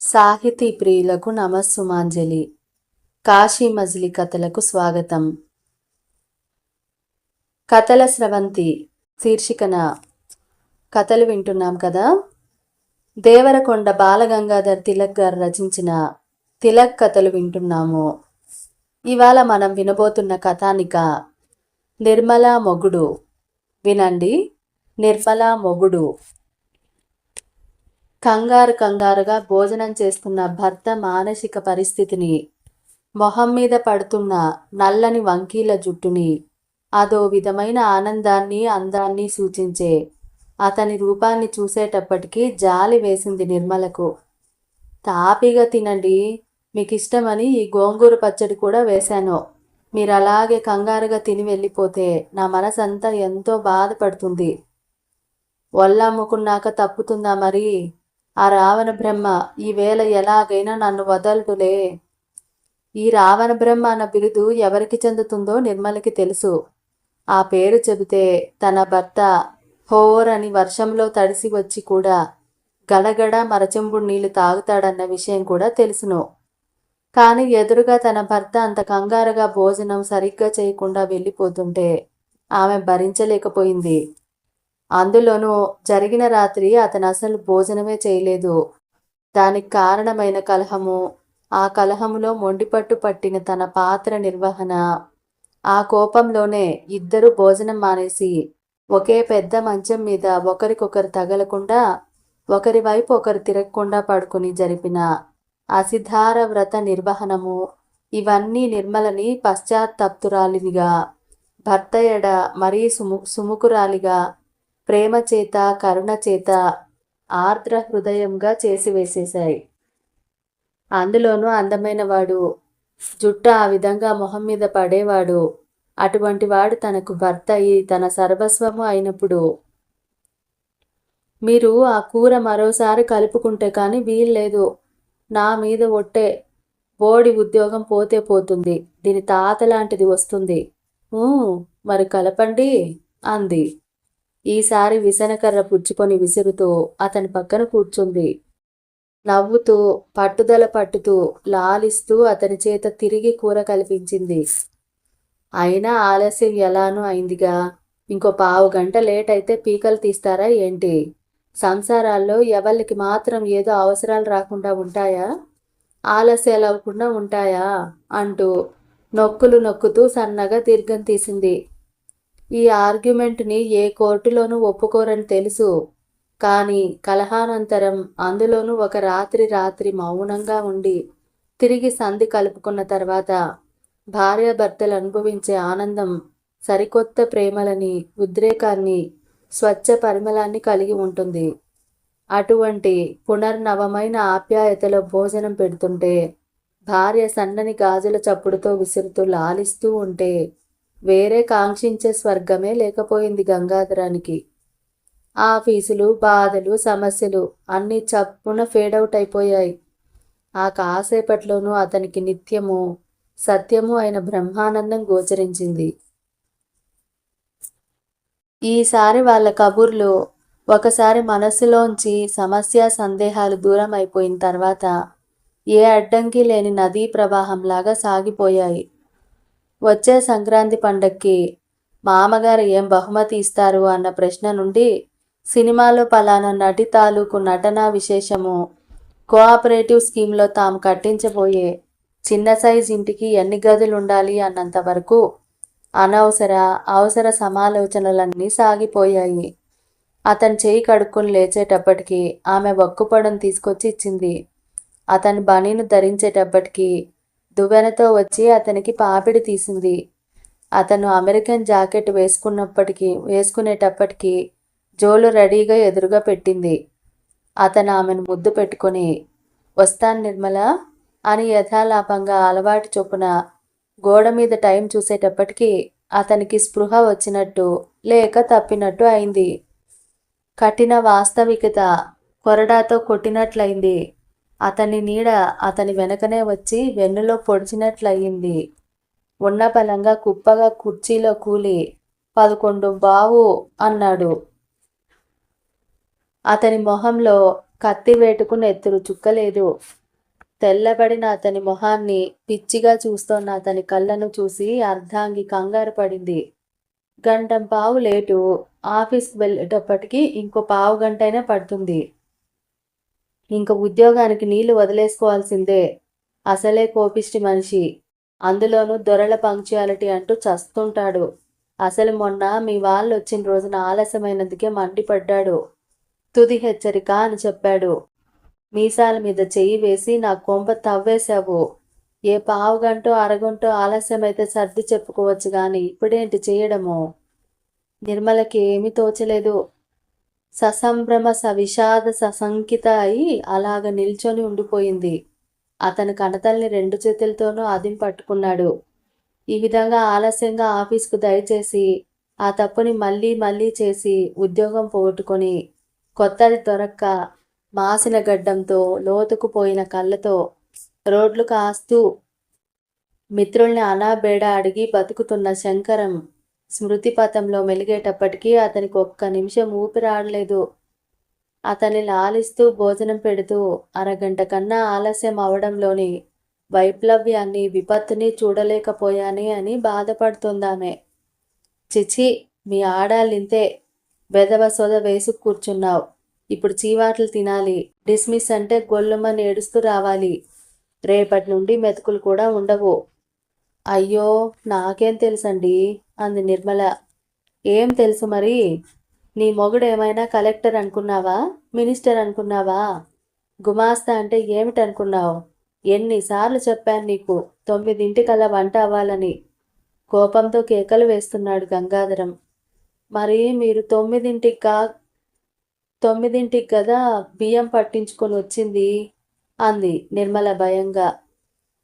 సాహితీ ప్రియులకు నమస్సుమాంజలి. కాశీ మజిలీ కథలకు స్వాగతం. కథల స్రవంతి శీర్షికన. కథలు వింటున్నాం కదా? దేవరకొండ బాలగంగాధర్ తిలక్ గారు రచించిన తిలక్ కథలు వింటున్నాము. ఇవాళ మనం వినబోతున్న కథానిక నిర్మలా మొగుడు. వినండి. నిర్మలా మొగుడు. కంగారు కంగారుగా భోజనం చేస్తున్న భర్త మానసిక పరిస్థితిని మొహం మీద పడుతున్న నల్లని వంకీల జుట్టుని అదో విధమైన ఆనందాన్ని అందాన్ని సూచించే అతని రూపాన్ని చూసేటప్పటికీ జాలి వేసింది నిర్మలకు. తాపిగా తినండి మీకు ఇష్టమని ఈ గోంగూర పచ్చడి కూడా వేశాను. మీరు అలాగే కంగారుగా తిని వెళ్ళిపోతే నా మనసంతా ఎంతో బాధపడుతుంది. ఒళ్ళమ్ముకున్నాక తప్పుతుందా మరి? ఆ రావణ బ్రహ్మ ఈవేళ ఎలాగైనా నన్ను వదలడులే ఈ రావణ బ్రహ్మ అన్న బిరుదు ఎవరికి చెందుతుందో నిర్మలకి తెలుసు. ఆ పేరు చెబితే తన భర్త హోర్ అని వర్షంలో తడిసి వచ్చి కూడా గడగడ మరచెంబుడు నీళ్ళు తాగుతాడన్న విషయం కూడా తెలుసును. కానీ ఎదురుగా తన భర్త అంత కంగారుగా భోజనం సరిగ్గా చేయకుండా వెళ్ళిపోతుంటే ఆమె భరించలేకపోయింది. అందులోనూ జరిగిన రాత్రి అతను అసలు భోజనమే చేయలేదు. దానికి కారణమైన కలహము ఆ కలహములో మొండిపట్టు పట్టిన తన పాత్ర నిర్వహణ. ఆ కోపంలోనే ఇద్దరు భోజనం మానేసి ఒకే పెద్ద మంచం మీద ఒకరికొకరు తగలకుండా ఒకరి వైపు ఒకరు తిరగకుండా పడుకుని జరిపిన అసిధార వ్రత నిర్వహణము. ఇవన్నీ నిర్మలని పశ్చాత్తప్తురాలినిగా భర్త ఎడ మరీ సుము సుముకురాలిగా ప్రేమ చేత కరుణ చేత ఆర్ద్ర హృదయంగా చేసివేసేశాయి. అందులోనూ అందమైన వాడు జుట్ట ఆ విధంగా మొహం మీద పడేవాడు అటువంటి వాడు తనకు భర్త అయి తన సర్వస్వము అయినప్పుడు. మీరు ఆ కూర మరోసారి కలుపుకుంటే కానీ వీల్లేదు. నా మీద ఒట్టే బోడి ఉద్యోగం పోతే పోతుంది. దీని తాత లాంటిది వస్తుంది. మరి కలపండి అంది. ఈసారి విసనకర్ర పుచ్చుకొని విసురుతూ అతని పక్కన కూర్చుంది. నవ్వుతూ పట్టుదల పట్టుతూ లాలిస్తూ అతని చేత తిరిగి కూర కల్పించింది. అయినా ఆలస్యం ఎలానూ అయిందిగా. ఇంకో పావు గంట లేట్ అయితే పీకలు తీస్తారా ఏంటి? సంసారాల్లో ఎవరికి మాత్రం ఏదో అవసరాలు రాకుండా ఉంటాయా? ఆలస్యాలు అవ్వకుండా ఉంటాయా? అంటూ నొక్కులు నొక్కుతూ సన్నగా దీర్ఘం తీసింది. ఈ ఆర్గ్యుమెంట్ని ఏ కోర్టులోనూ ఒప్పుకోరని తెలుసు. కానీ కలహానంతరం అందులోనూ ఒక రాత్రి రాత్రి మౌనంగా ఉండి తిరిగి సంధి కలుపుకున్న తర్వాత భార్యాభర్తలు అనుభవించే ఆనందం సరికొత్త ప్రేమలని ఉద్రేకాన్ని స్వచ్ఛ పరిమళాన్ని కలిగి ఉంటుంది. అటువంటి పునర్నవమైన ఆప్యాయతలో భోజనం పెడుతుంటే భార్య సన్నని గాజుల చప్పుడుతో విసురుతూ లాలిస్తూ ఉంటే వేరే కాంక్షించే స్వర్గమే లేకపోయింది గంగాధరానికి. ఆఫీసులు బాధలు సమస్యలు అన్నీ చప్పున ఫేడౌట్ అయిపోయాయి ఆ కాసేపట్లోనూ అతనికి నిత్యము సత్యము అయిన బ్రహ్మానందం గోచరించింది. ఈసారి వాళ్ళ కబుర్లు ఒకసారి మనస్సులోంచి సమస్య సందేహాలు దూరం అయిపోయిన తర్వాత ఏ అడ్డంకి లేని నదీ ప్రవాహంలాగా సాగిపోయాయి. వచ్చే సంక్రాంతి పండక్కి మామగారు ఏం బహుమతి ఇస్తారు అన్న ప్రశ్న నుండి సినిమాలో పలానా నటి తాలూకు నటనా విశేషము కోఆపరేటివ్ స్కీమ్లో తాము కట్టించబోయే చిన్న సైజ్ ఇంటికి ఎన్ని గదులు ఉండాలి అన్నంత వరకు అనవసర అవసర సమాలోచనలన్నీ సాగిపోయాయి. అతను చేయి కడుక్కొని లేచేటప్పటికి ఆమె వక్కుపడం తీసుకొచ్చి ఇచ్చింది. అతని బనీను ధరించేటప్పటికి దువ్వెనతో వచ్చి అతనికి పాపిడి తీసింది. అతను అమెరికన్ జాకెట్ వేసుకున్నప్పటికీ వేసుకునేటప్పటికీ జోలు రెడీగా ఎదురుగా పెట్టింది. అతను ఆమెను ముద్దు పెట్టుకొని వస్తాను నిర్మల అని యథాలాపంగా అలవాటు చొప్పున గోడ మీద టైం చూసేటప్పటికీ అతనికి స్పృహ వచ్చినట్టు లేక తప్పినట్టు అయింది. కఠిన వాస్తవికత కొరడాతో కొట్టినట్లయింది. అతని నీడ అతని వెనకనే వచ్చి వెన్నులో పొడిచినట్లయింది. ఉన్న బలంగా కుప్పగా కుర్చీలో కూలి పదకొండు బావు అన్నాడు. అతని మొహంలో కత్తి వేటుకు నెత్తురు చుక్కలేదు. తెల్లబడిన అతని మొహాన్ని పిచ్చిగా చూస్తోన్న అతని కళ్ళను చూసి అర్ధాంగి కంగారు పడింది. గంట పావు లేటు ఆఫీస్కి వెళ్ళేటప్పటికి ఇంకో పావు గంటైనా పడుతుంది. ఇంక ఉద్యోగానికి నీళ్ళు వదిలేసుకోవాల్సిందే. అసలే కోపిష్టి మనిషి. అందులోనూ దొరల పంక్చువాలిటీ అంటూ చస్తుంటాడు. అసలు మొన్న మీ వాళ్ళు వచ్చిన రోజున ఆలస్యమైనందుకే మండిపడ్డాడు. తుది హెచ్చరిక అని చెప్పాడు. మీసాల మీద చెయ్యి వేసి నా కొంప తవ్వేశావు. ఏ పావుగంటో అరగంటో ఆలస్యమైతే సర్ది చెప్పుకోవచ్చు గాని ఇప్పుడేంటి చేయడము? నిర్మలకి ఏమీ తోచలేదు. ససంభ్రమ సవిషాద సశంకిత అయి అలాగ నిల్చొని ఉండిపోయింది. అతని కణతల్ని రెండు చేతులతోనూ ఆదిం పట్టుకున్నాడు. ఈ విధంగా ఆలస్యంగా ఆఫీస్కు దయచేసి ఆ తప్పుని మళ్ళీ మళ్ళీ చేసి ఉద్యోగం పోగొట్టుకొని కొత్తది దొరక్క మాసిన గడ్డంతో లోతుకుపోయిన కళ్ళతో రోడ్లు కాస్తూ మిత్రుల్ని అనాబేడ అడిగి బతుకుతున్న శంకరం స్మృతిపథంలో మెలిగేటప్పటికీ అతనికి ఒక్క నిమిషం ఊపిరాడలేదు అతన్ని లాలిస్తూ భోజనం పెడుతూ అరగంట కన్నా ఆలస్యం అవడంలోని వైప్లవ్యాన్ని విపత్తుని చూడలేకపోయానే అని బాధపడుతుందామె. చిచి మీ ఆడాలింతే బెదవ సొద వేసు కూర్చున్నావు. ఇప్పుడు చీవాట్లు తినాలి. డిస్మిస్ అంటే గొల్లుమని ఏడుస్తూ రావాలి. రేపటి నుండి మెతుకులు కూడా ఉండవు. అయ్యో నాకేం తెలుసండి? అంది నిర్మల. ఏం తెలుసు మరి? నీ మొగుడు ఏమైనా కలెక్టర్ అనుకున్నావా? మినిస్టర్ అనుకున్నావా? గుమాస్తా అంటే ఏమిటనుకున్నావు? ఎన్నిసార్లు చెప్పాను నీకు తొమ్మిదింటికల్లా వంట అవ్వాలని. కోపంతో కేకలు వేస్తున్నాడు గంగాధరం. మరి మీరు తొమ్మిదింటికి కా తొమ్మిదింటికి కదా బియ్యం పట్టించుకొని వచ్చింది? అంది నిర్మల భయంగా.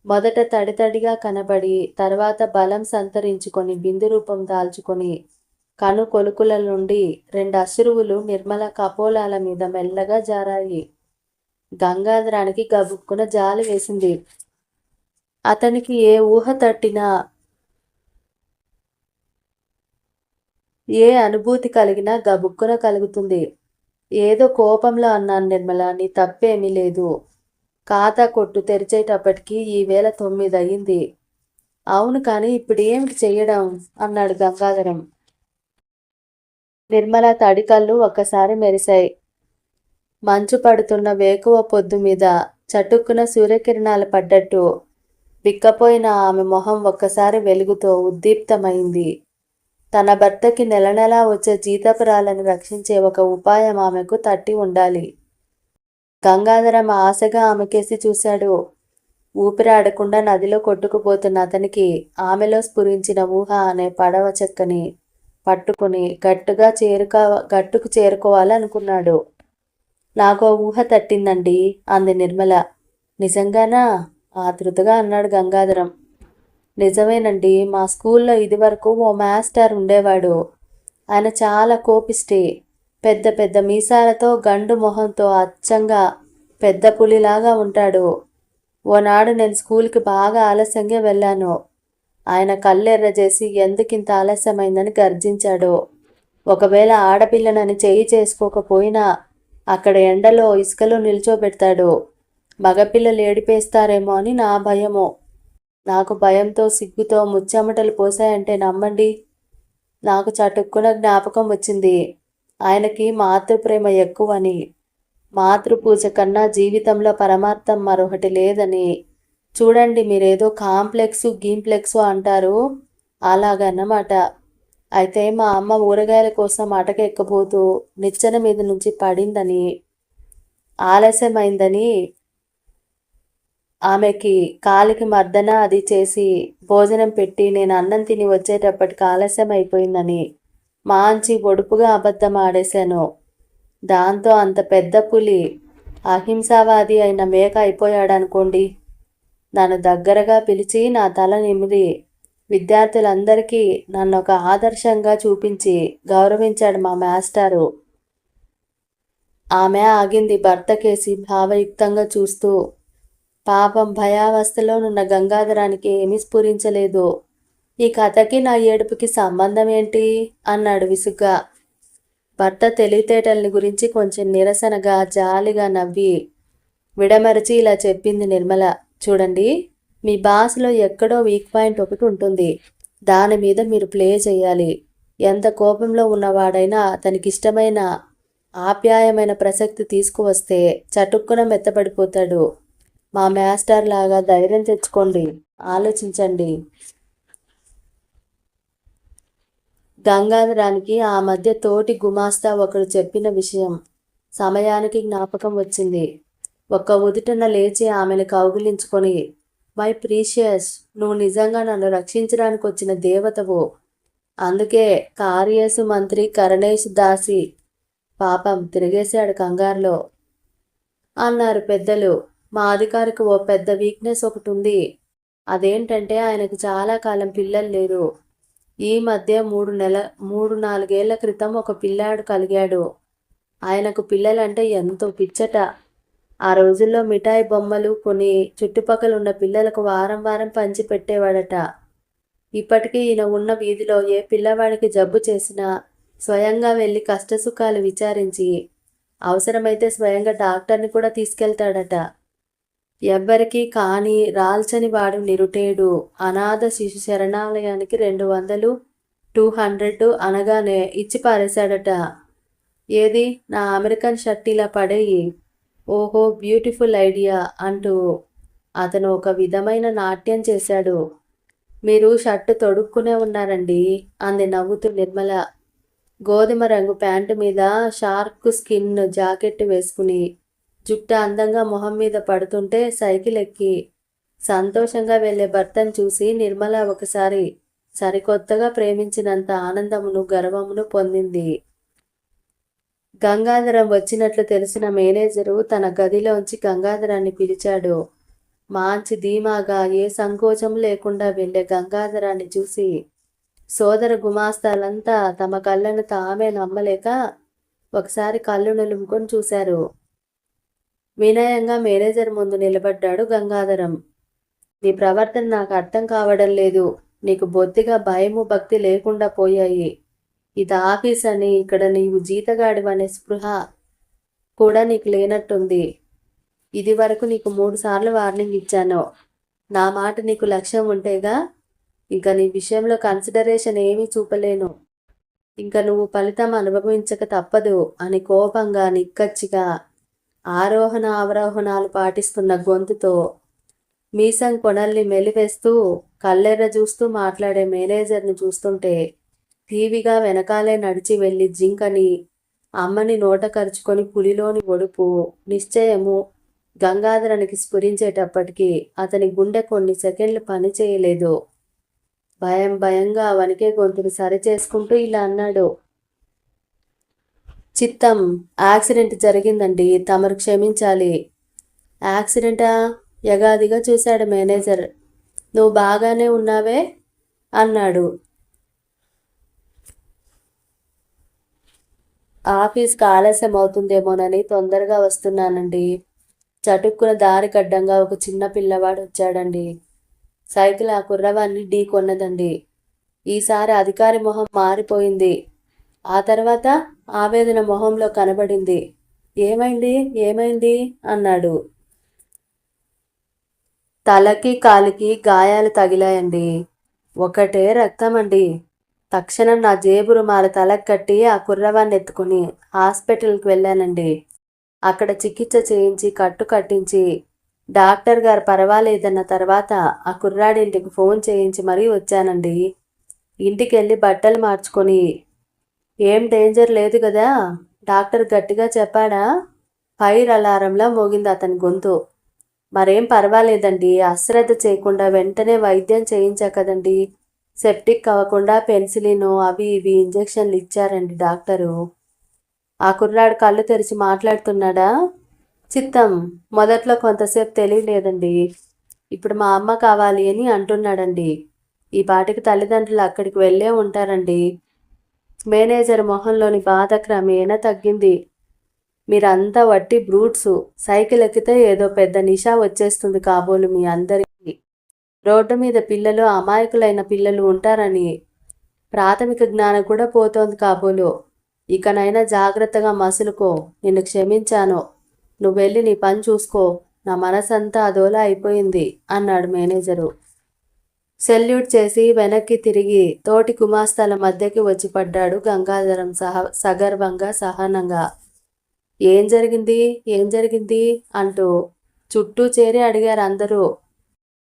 మొదట తడితడిగా కనబడి తర్వాత బలం సంతరించుకొని బిందు రూపం దాల్చుకొని కను కొలుకుల నుండి రెండు అశ్రువులు నిర్మల కపోలాల మీద మెల్లగా జారాయి. గంగాధరానికి గబుక్కున జాలి వేసింది. అతనికి ఏ ఊహ తట్టినా ఏ అనుభూతి కలిగినా గబుక్కున కలుగుతుంది. ఏదో కోపంలో అన్నాను నిర్మల నీ తప్పేమీ లేదు. ఖాతా కొట్టు తెరిచేటప్పటికి ఈవేళ తొమ్మిది అయ్యింది అవును కానీ ఇప్పుడు ఏమిటి చెయ్యడం అన్నాడు గంగాధరం. నిర్మల తడికళ్ళు ఒక్కసారి మెరిశాయి. మంచు పడుతున్న వేకువ పొద్దు మీద చటుక్కున సూర్యకిరణాలు పడ్డట్టు బిక్కపోయిన ఆమె మొహం ఒక్కసారి వెలుగుతో ఉద్దీప్తమైంది. తన భర్తకి నెల నెలా వచ్చే జీతపురాలను రక్షించే ఒక ఉపాయం ఆమెకు తట్టి ఉండాలి. గంగాధరం ఆశగా ఆమెకేసి చూశాడు. ఊపిరాడకుండా నదిలో కొట్టుకుపోతున్న అతనికి ఆమెలో స్ఫురించిన ఊహ అనే పడవ చెక్కని పట్టుకుని గట్టుగా చేరుక గట్టుకు చేరుకోవాలనుకున్నాడు. నాకో ఊహ తట్టిందండి అంది నిర్మల. నిజంగానా? ఆతృతగా అన్నాడు గంగాధరం. నిజమేనండి మా స్కూల్లో ఇదివరకు ఓ మాస్టర్ ఉండేవాడు. ఆయన చాలా కోపిష్టి. పెద్ద పెద్ద మీసాలతో గండు మొహంతో అచ్చంగా పెద్ద పులిలాగా ఉంటాడు. ఓనాడు నేను స్కూల్కి బాగా ఆలస్యంగా వెళ్ళాను. ఆయన కళ్ళెర్ర చేసి ఎందుకింత ఆలస్యమైందని గర్జించాడు. ఒకవేళ ఆడపిల్లనని చేయి చేసుకోకపోయినా అక్కడ ఎండలో ఇసుకలో నిల్చోబెడతాడు. మగపిల్లలు ఏడిపేస్తారేమో అని నా భయము. నాకు భయంతో సిగ్గుతో ముచ్చెమటలు పోసాయంటే నమ్మండి. నాకు చటుక్కున జ్ఞాపకం వచ్చింది. ఆయనకి మాతృప్రేమ ఎక్కువని. మాతృపూజ కన్నా జీవితంలో పరమార్థం మరొకటి లేదని. చూడండి మీరేదో కాంప్లెక్స్ గీంప్లెక్స్ అంటారు. అలాగన్నమాట. అయితే మా అమ్మ ఊరగాయల కోసం అటకెక్కబోతూ నిచ్చెన మీద నుంచి పడిందని ఆలస్యమైందని ఆమెకి కాలికి మర్దన అది చేసి భోజనం పెట్టి నేను అన్నం తిని వచ్చేటప్పటికి ఆలస్యం అయిపోయిందని మాంచి ఒడుపుగా అబద్ధం ఆడేశాను. దాంతో అంత పెద్ద పులి అహింసావాది అయిన మేక అయిపోయాడనుకోండి. నన్ను దగ్గరగా పిలిచి నా తల నిమిరి విద్యార్థులందరికీ నన్ను ఒక ఆదర్శంగా చూపించి గౌరవించాడు మా మాస్టారు. ఆమె ఆగింది భర్తకేసి భావయుక్తంగా చూస్తూ పాపం భయావస్థలోనున్న గంగాధరానికి ఏమీ స్ఫురించలేదు. ఈ కథకి నా ఏడుపుకి సంబంధం ఏంటి? అన్నాడు విసుగ్గా. భర్త తెలివితేటల్ని గురించి కొంచెం నిరసనగా జాలిగా నవ్వి విడమరిచి ఇలా చెప్పింది నిర్మల. చూడండి మీ బాస్లో ఎక్కడో వీక్ పాయింట్ ఒకటి ఉంటుంది. దాని మీద మీరు ప్లే చేయాలి. ఎంత కోపంలో ఉన్నవాడైనా తనకిష్టమైన ఆప్యాయమైన ప్రసక్తి తీసుకువస్తే చటుక్కున మెత్తబడిపోతాడు మా మాస్టర్ లాగా ధైర్యం తెచ్చుకోండి. ఆలోచించండి. గంగాధరానికి ఆ మధ్య తోటి గుమాస్తా ఒకడు చెప్పిన విషయం సమయానికి జ్ఞాపకం వచ్చింది. ఒక్క ఉదుటన లేచి ఆమెను కౌగిలించుకొని మై ప్రీషియస్ నువ్వు నిజంగా నన్ను రక్షించడానికి వచ్చిన దేవతవు. అందుకే కార్యేసు మంత్రి కరణేష్ దాసి పాపం తిరిగేశాడు కంగారులో. అన్నారు పెద్దలు. మా అధికారికి ఓ పెద్ద వీక్నెస్ ఒకటి ఉంది. అదేంటంటే ఆయనకు చాలా కాలం పిల్లలు లేరు. ఈ మధ్య మూడు నెల మూడు నాలుగేళ్ళ క్రితం ఒక పిల్లాడు కలిగాడు. ఆయనకు పిల్లలంటే ఎంతో పిచ్చట. ఆ రోజుల్లో మిఠాయి బొమ్మలు కొని చుట్టుపక్కల ఉన్న పిల్లలకు వారం వారం పంచి పెట్టేవాడట. ఇప్పటికీ ఈయన ఉన్న వీధిలో ఏ పిల్లవాడికి జబ్బు చేసినా స్వయంగా వెళ్ళి కష్టసుఖాలు విచారించి అవసరమైతే స్వయంగా డాక్టర్ని కూడా తీసుకెళ్తాడట. ఎవ్వరికీ కాని రాల్చని వాడు నిరుటేడు. అనాథ శిశు శరణాలయానికి రెండు వందలు టూ హండ్రెడ్ అనగానే ఇచ్చి పారేశాడట. ఏది? నా అమెరికన్ షర్ట్ ఇలా పడేయి. ఓహో బ్యూటిఫుల్ ఐడియా అంటూ అతను ఒక విధమైన నాట్యం చేశాడు. మీరు షర్టు తొడుక్కునే ఉన్నారండి అంది నవ్వుతూ నిర్మల. గోధుమ రంగు ప్యాంటు మీద షార్క్ స్కిన్ జాకెట్ వేసుకుని జుట్టు అందంగా మొహం మీద పడుతుంటే సైకిల్ ఎక్కి సంతోషంగా వెళ్ళే భర్తను చూసి నిర్మల ఒకసారి సరికొత్తగా ప్రేమించినంత ఆనందమును గర్వమును పొందింది. గంగాధరం వచ్చినట్లు తెలిసిన మేనేజరు తన గదిలోంచి గంగాధరాన్ని పిలిచాడు. మాంచి ధీమాగా ఏ సంకోచం లేకుండా వెళ్ళే గంగాధరాన్ని చూసి సోదర గుమాస్తాలంతా తమ కళ్ళను తామే నమ్మలేక ఒకసారి కళ్ళు నిలుముకొని చూశారు. వినయంగా మేనేజర్ ముందు నిలబడ్డాడు గంగాధరం. నీ ప్రవర్తన నాకు అర్థం కావడం లేదు. నీకు బొత్తిగా భయము భక్తి లేకుండా పోయాయి. ఇది ఆఫీస్ అని ఇక్కడ నీవు జీతగాడివనే స్పృహ కూడా నీకు లేనట్టుంది. ఇది వరకు నీకు మూడు సార్లు వార్నింగ్ ఇచ్చాను. నా మాట నీకు లక్ష్యం ఉంటేగా ఇంకా నీ విషయంలో కన్సిడరేషన్ ఏమీ చూపలేను. ఇంకా నువ్వు ఫలితం అనుభవించక తప్పదు అని కోపంగా నిక్కచ్చిగా ఆరోహణ అవరోహణాలు పాటిస్తున్న గొంతుతో మీసం కొనల్ని మెలివేస్తూ కళ్ళెర్ర చూస్తూ మాట్లాడే మేనేజర్ని చూస్తుంటే టీవీగా వెనకాలే నడిచి వెళ్ళి జింకని అమ్మని నోట కరుచుకొని పులిలోని ఒడుపు నిశ్చయము గంగాధరానికి స్ఫురించేటప్పటికీ అతని గుండె కొన్ని సెకండ్లు పని చేయలేదు. భయం భయంగా వణికే గొంతును సరిచేసుకుంటూ ఇలా అన్నాడు. చిత్తం యాక్సిడెంట్ జరిగిందండి. తమరు క్షమించాలి. యాక్సిడెంటా? యగాదిగా చూశాడు మేనేజర్. నువ్వు బాగానే ఉన్నావే? అన్నాడు. ఆఫీస్కి ఆలస్యం అవుతుందేమోనని తొందరగా వస్తున్నానండి. చటుక్కున దారి గడ్డంగా ఒక చిన్న పిల్లవాడు వచ్చాడండి. సైకిల్ ఆ కుర్రవాన్ని ఢీ కొన్నదండి ఈసారి అధికారి మొహం మారిపోయింది. ఆ తర్వాత ఆవేదన మొహంలో కనబడింది. ఏమైంది? ఏమైంది? అన్నాడు. తలకి కాలికి గాయాలు తగిలాయండి. ఒకటే రక్తం అండి తక్షణం నా జేబు రుమాల తలకు కట్టి ఆ కుర్రవాన్ని ఎత్తుకుని హాస్పిటల్కి వెళ్ళానండి. అక్కడ చికిత్స చేయించి కట్టు కట్టించి డాక్టర్ గారు పర్వాలేదన్న తర్వాత ఆ కుర్రాడింటికి ఫోన్ చేయించి మరీ వచ్చానండి. ఇంటికి వెళ్ళి బట్టలు మార్చుకొని ఏం డేంజర్ లేదు కదా? డాక్టర్ గట్టిగా చెప్పాడా? ఫైర్ అలారంలా మోగింది అతని గొంతు. మరేం పర్వాలేదండి అశ్రద్ధ చేయకుండా వెంటనే వైద్యం చేయించా కదండి. సెప్టిక్ అవ్వకుండా పెన్సిలిన్ అవి ఇవి ఇంజెక్షన్లు ఇచ్చారండి డాక్టరు. ఆ కుర్రాడు కళ్ళు తెరిచి మాట్లాడుతున్నాడా? చిత్తం మొదట్లో కొంతసేపు తెలియలేదండి. ఇప్పుడు మా అమ్మ కావాలి అని అంటున్నాడండి. ఈ పాటికి తల్లిదండ్రులు అక్కడికి వెళ్ళే ఉంటారండి. మేనేజర్ మొహంలోని బాధ క్రమేణా తగ్గింది? మీరంతా వట్టి బ్రూట్స్. సైకిల్ ఎక్కితే ఏదో పెద్ద నిషా వచ్చేస్తుంది కాబోలు మీ అందరికీ. రోడ్డు మీద పిల్లలు అమాయకులైన పిల్లలు ఉంటారని ప్రాథమిక జ్ఞానం కూడా పోతోంది కాబోలు. ఇకనైనా జాగ్రత్తగా మసులుకో. నిన్ను క్షమించాను. నువ్వు వెళ్ళి నీ పని చూసుకో. నా మనసంతా అదోలా అయిపోయింది అన్నాడు మేనేజరు. సెల్యూట్ చేసి వెనక్కి తిరిగి తోటి కుమాస్తాల మధ్యకి వచ్చి పడ్డాడు గంగాధరం సహ సగర్వంగా సహనంగా. ఏం జరిగింది? ఏం జరిగింది? అంటూ చుట్టూ చేరి అడిగారు అందరూ.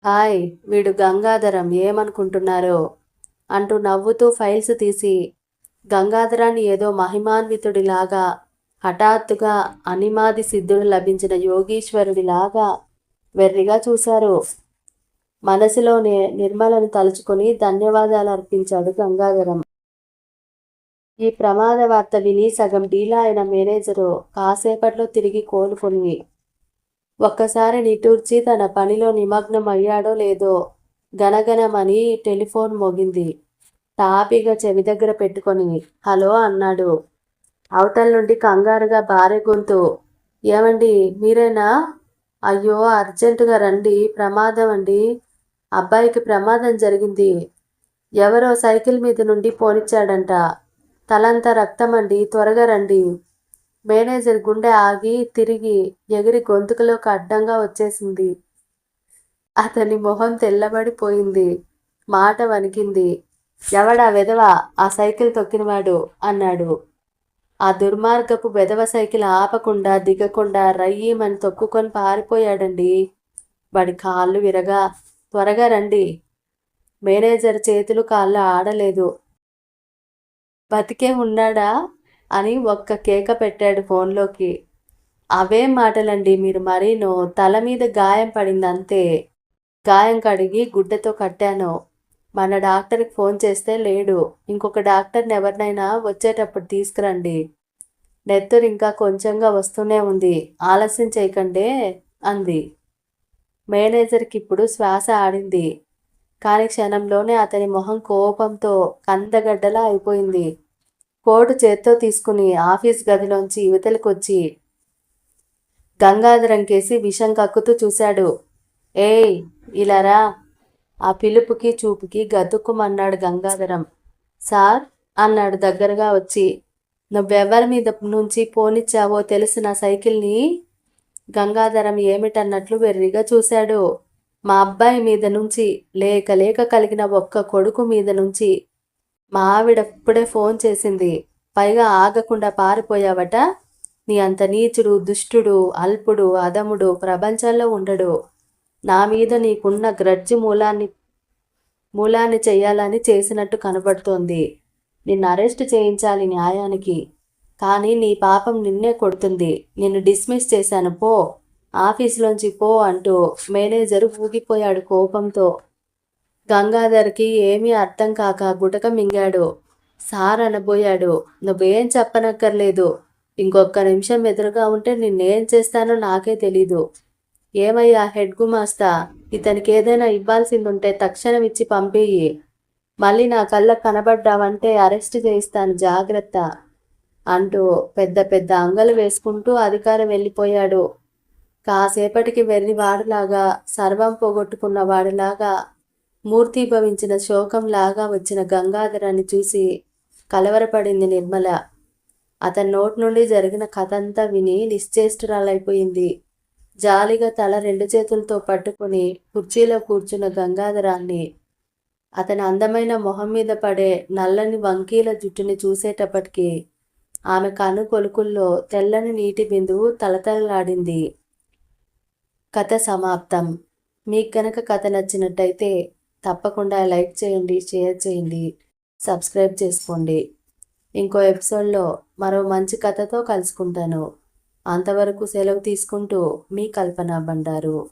హాయ్ వీడు గంగాధరం ఏమనుకుంటున్నారు? అంటూ నవ్వుతూ ఫైల్స్ తీసి గంగాధరాన్ని ఏదో మహిమాన్వితుడిలాగా హఠాత్తుగా అనిమాది సిద్ధుడు లభించిన యోగీశ్వరుడిలాగా వెర్రిగా చూశారు. మనసులోనే నిర్మలను తలుచుకొని ధన్యవాదాలు అర్పించాడు గంగాధరం ఈ ప్రమాద వార్త విని సగం డీలా అయిన మేనేజరు కాసేపట్లో తిరిగి కోలుకొని ఒక్కసారి నిటూర్చి తన పనిలో నిమగ్నం అయ్యాడో లేదో గనగనమని టెలిఫోన్ మోగింది. తాపీగా చెవి దగ్గర పెట్టుకొని హలో అన్నాడు. అవతల నుండి కంగారుగా భార్య గొంతు ఏమండి మీరేనా? అయ్యో అర్జెంటుగా రండి ప్రమాదం అండి. అబ్బాయికి ప్రమాదం జరిగింది. ఎవరో సైకిల్ మీద నుండి పోనిచ్చాడంట. తలంతా రక్తమండి త్వరగా రండి. మేనేజర్ గుండె ఆగి తిరిగి ఎగిరి గొంతుకులోకి అడ్డంగా వచ్చేసింది. అతని మొహం తెల్లబడిపోయింది. మాట వణికింది. ఎవడా వెధవ? ఆ సైకిల్ తొక్కినవాడు అన్నాడు. ఆ దుర్మార్గపు వెధవ సైకిల్ ఆపకుండా దిగకుండా రయ్యమని తొక్కుకొని పారిపోయాడండి. వాడి కాళ్ళు విరగా త్వరగా రండి. మేనేజర్ చేతులు కాళ్ళు ఆడలేదు. బతికే ఉన్నాడా? అని ఒక్క కేక పెట్టాడు ఫోన్లోకి. అవేం మాటలండి మీరు మరీను. తల మీద గాయం పడింది అంతే గాయం కడిగి గుడ్డతో కట్టాను. మన డాక్టర్కి ఫోన్ చేస్తే లేడు. ఇంకొక డాక్టర్ని ఎవరినైనా వచ్చేటప్పుడు తీసుకురండి. నెత్తురు ఇంకా కొంచెంగా వస్తూనే ఉంది. ఆలస్యం చేయకండే అంది. మేనేజర్కి ఇప్పుడు శ్వాస ఆడింది. కానీ క్షణంలోనే అతని మొహం కోపంతో కందగడ్డలా అయిపోయింది. కోటు చేత్తో తీసుకుని ఆఫీస్ గదిలోంచి యువతలకొచ్చి గంగాధరం కేసి విషం కక్కుతూ చూశాడు. ఏయ్ ఇలారా ఆ పిలుపుకి చూపుకి గతుక్కుమన్నాడు గంగాధరం. సార్ అన్నాడు దగ్గరగా వచ్చి. నువ్వెవరి మీద నుంచి పోనిచ్చావో తెలిసిన సైకిల్ని గంగాధరం ఏమిటన్నట్లు వెర్రిగా చూశాడు. మా అబ్బాయి మీద నుంచి లేక లేక కలిగిన ఒక్క కొడుకు మీద నుంచి మా ఆవిడప్పుడే ఫోన్ చేసింది. పైగా ఆగకుండా పారిపోయావట. నీ అంత నీచుడు దుష్టుడు అల్పుడు అదముడు ప్రపంచంలో ఉండడు. నా మీద నీకున్న గ్రడ్జి మూలాన్ని మూలాన్ని చేయాలని చేసినట్టు కనబడుతోంది. నిన్ను అరెస్ట్ చేయించాలి న్యాయానికి. కానీ నీ పాపం నిన్నే కొడుతుంది. నిన్ను డిస్మిస్ చేశాను. పో. ఆఫీసులోంచి పో అంటూ మేనేజరు ఊగిపోయాడు కోపంతో. గంగాధర్కి ఏమీ అర్థం కాక గుటక మింగాడు. సార్ అనబోయాడు. నువ్వేం చెప్పనక్కర్లేదు. ఇంకొక నిమిషం ఎదురుగా ఉంటే నిన్నేం చేస్తానో నాకే తెలీదు. ఏమయ్యా హెడ్ గుమాస్తా? ఇతనికి ఏదైనా ఇవ్వాల్సిందుంటే తక్షణం ఇచ్చి పంపేయి. మళ్ళీ నా కళ్ళకు కనబడ్డావంటే అరెస్ట్ చేయిస్తాను. జాగ్రత్త. అంటూ పెద్ద పెద్ద అంగలు వేసుకుంటూ అధికారం వెళ్ళిపోయాడు. కాసేపటికి వెర్రి వాడిలాగా సర్వం పోగొట్టుకున్న వాడిలాగా మూర్తిభవించిన శోకంలాగా వచ్చిన గంగాధరాన్ని చూసి కలవరపడింది నిర్మల. అతని నోటి నుండి జరిగిన కథంతా విని నిశ్చేష్టురాలైపోయింది. జాలిగా తల రెండు చేతులతో పట్టుకుని కుర్చీలో కూర్చున్న గంగాధరాన్ని అతని అందమైన మొహం మీద పడే నల్లని వంకీల జుట్టుని చూసేటప్పటికీ ఆమె కను కొలుకుల్లో తెల్లని నీటి బిందువు తలతలలాడింది. కథ సమాప్తం. మీకు కనుక కథ నచ్చినట్టయితే తప్పకుండా లైక్ చేయండి షేర్ చేయండి సబ్స్క్రైబ్ చేసుకోండి. ఇంకో ఎపిసోడ్లో మరో మంచి కథతో కలుసుకుంటాను. అంతవరకు సెలవు తీసుకుంటూ మీ కల్పన బండారు